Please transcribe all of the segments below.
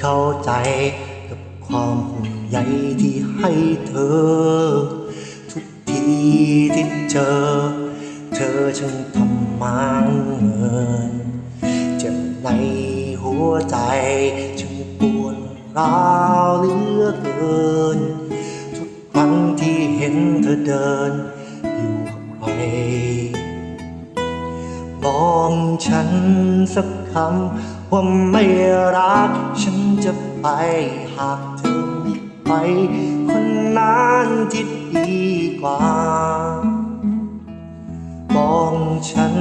เข้าใจ กับความห่วงใยที่ให้เธอ ทุกทีที่เจอ เธอช่างทำมันเงินเจ็บในหัวใจช่างปวดร้าวเหลือเกิน ทุกครั้งที่เห็นเธอเดิน อยู่กับใครบอกฉันสักคำว่าไม่รักฉัน จะไปหากเธอไม่ไป คนนั้นที่ดีกว่าบอกฉัน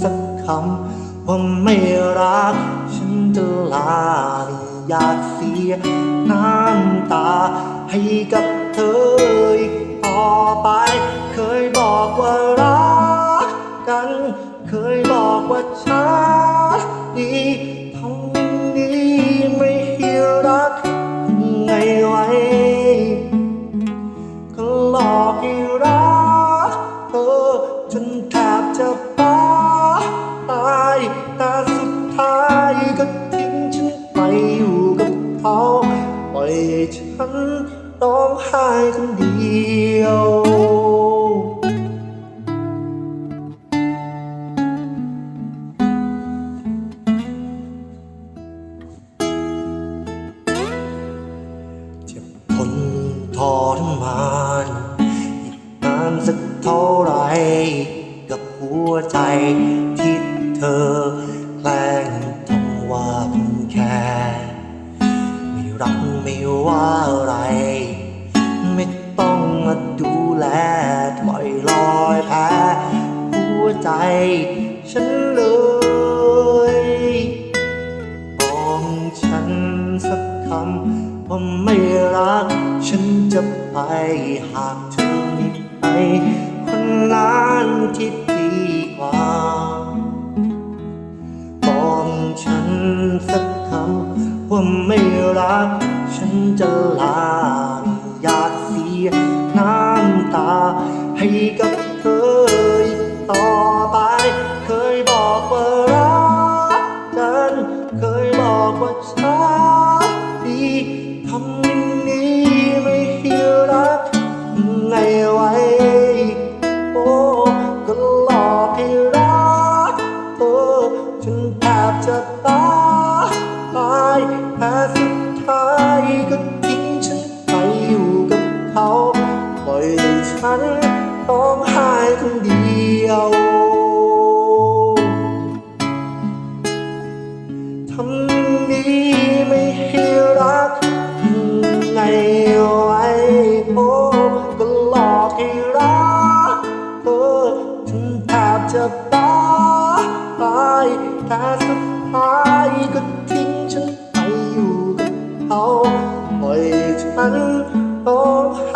สักคำว่าไม่รัก ฉันจะลาไม่อยากเสียน้ำตาให้กับเธออีกต่อไป อยู่กับเขาปล่อยให้ฉันร้องไห้คนเดียวเจ็บทนทรมานอีกนานสักเท่าไรกับหัวใจที่เธอแกล้งทำว่า แค่ไม่รักไม่ว่าอะไร ไม่ต้องมาดูแลปล่อยลอยแพ้หัวใจฉันเลยบอกฉันสักคำว่าไม่รัก ฉันจะไปหากเธอไม่ไปคนนั้นที่ดีกว่าบอกฉันสัก ว่าไม่รัก ฉันจะลาอยากเสียน้ำตา ให้กับเธออีกต่อไป เคยบอกว่ารักกัน เคยบอกว่าฉันดีทำอย่างนี้ไม่ให้รักไงไว้ โอ้ก็หลอกให้รักเธอจนแทบจะตายายแต่สุดท้ายก็ทิ้งฉันไปอยู่กับเขาปล่อยให้ฉันร้องไห้คนเดียวทำอย่างนี้ไม่ให้รักยังไงไว้โอ้ก็หลอกให้รักเธอจนแทบจะบ้าตายแต่สุด ง